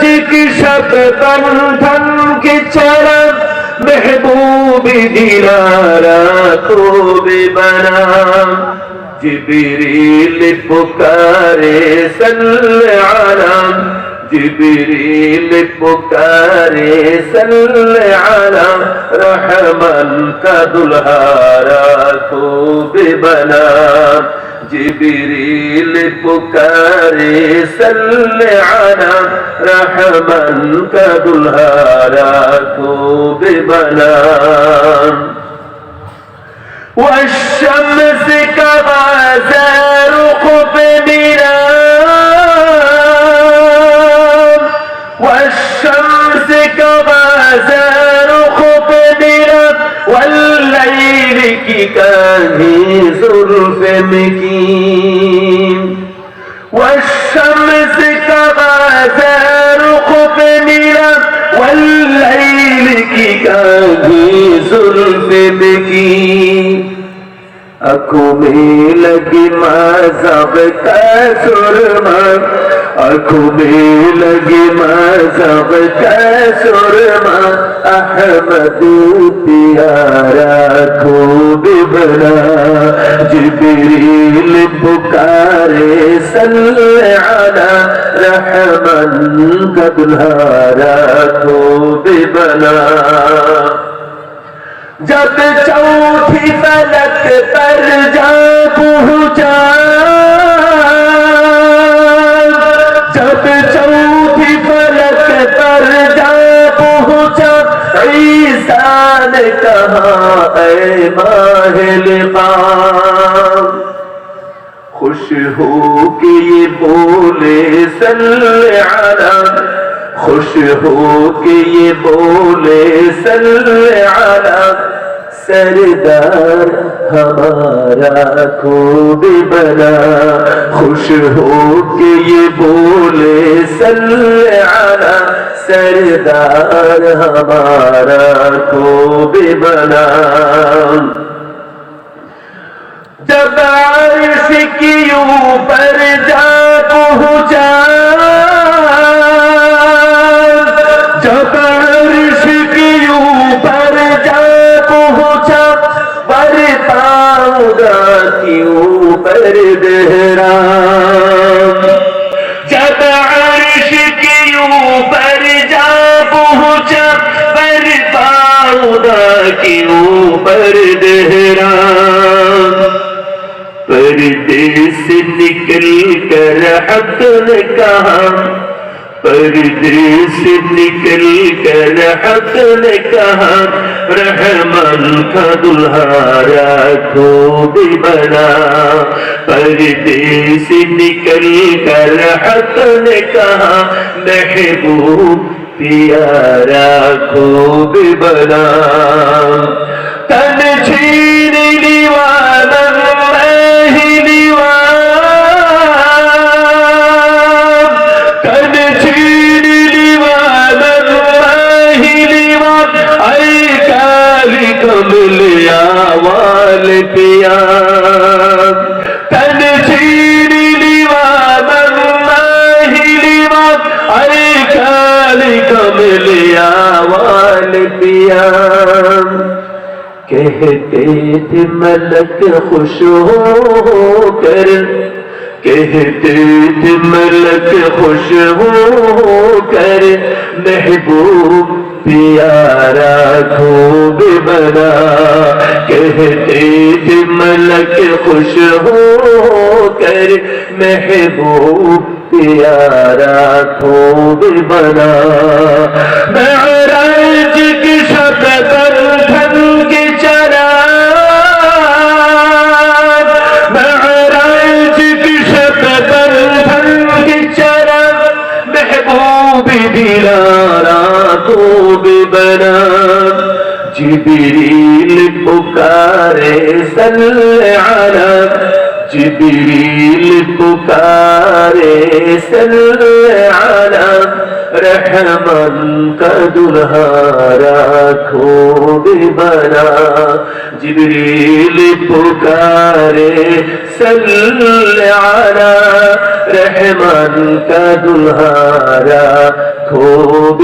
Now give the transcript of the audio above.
জিকিষত বন্ধন কে চরা? মেহবুবি দিলারা তোবে বনা জিবিরিল পুকারে সালাম জিবিরিল পুকারে সালাম রহমান কা দুলহারা তোবে বনা جبريل بكاري سل على رحما كد الهلاك ببلان والشمس قب قبل والشمس كغازار کی کاندھی زلف مکین والشمس كغازار قبننا والليل كغازي زلف بكي اکھوں میں لگی مذہب کا سرما اکھوں میں لگی مذہب کا سرما अहमद प्यारा खूब बना जिबरील पुकारे सल्ले अला रहमन का दुल्हारा खूब बना जब चौथी फलक पर जा पहुंचा ईसा ने कहा ऐ माहिल खुश हो के ये बोले सल्ले अला खुश हो के ये बोले सल्ले अला सरदार ہمارا خوب بنا، خوش ہو کے یہ بولے سلعنا سردار ہمارا خوب بنا۔ جب عرش کی اوپر جاتا बरताऊँगा की देहरा। जब अर्श की ऊपर जा पहुँचा बरताऊँगा की ऊपर देहरा। परदेस निकल कर हक ने कहा परदेस निकल कर हक ने कहा रहमान का दुल्हारा को भी बना परदेस निकल कर हक ने कहा महबूब प्यारा को भी बना तन छीन वाल पिया कहते थे मलक खुश हो कर कहते थे मलक खुश हो कर महबूब प्यारा खूब बना कहते थे मलक खुश हो कर महबूब प्यारा खूब बना महराज দিলারা খুবই বড়া জিবিরিল পুকারে সাল্লে আলা। জিবিরিল পুকারে সাল্লে আলা। রহমান কা দুলহারা খুবই বড়া জিবিরিল পুকারে সাল্লে আলা। রহমান কা